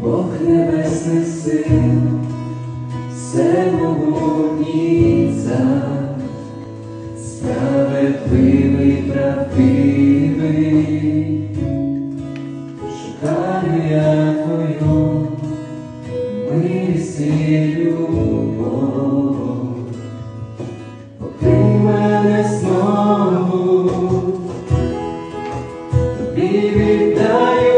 Бог небесних сил, всемогутній цар, справедливий, правдивий, шукаю я твою милість і любов, покрий мене знову, тобі віддаю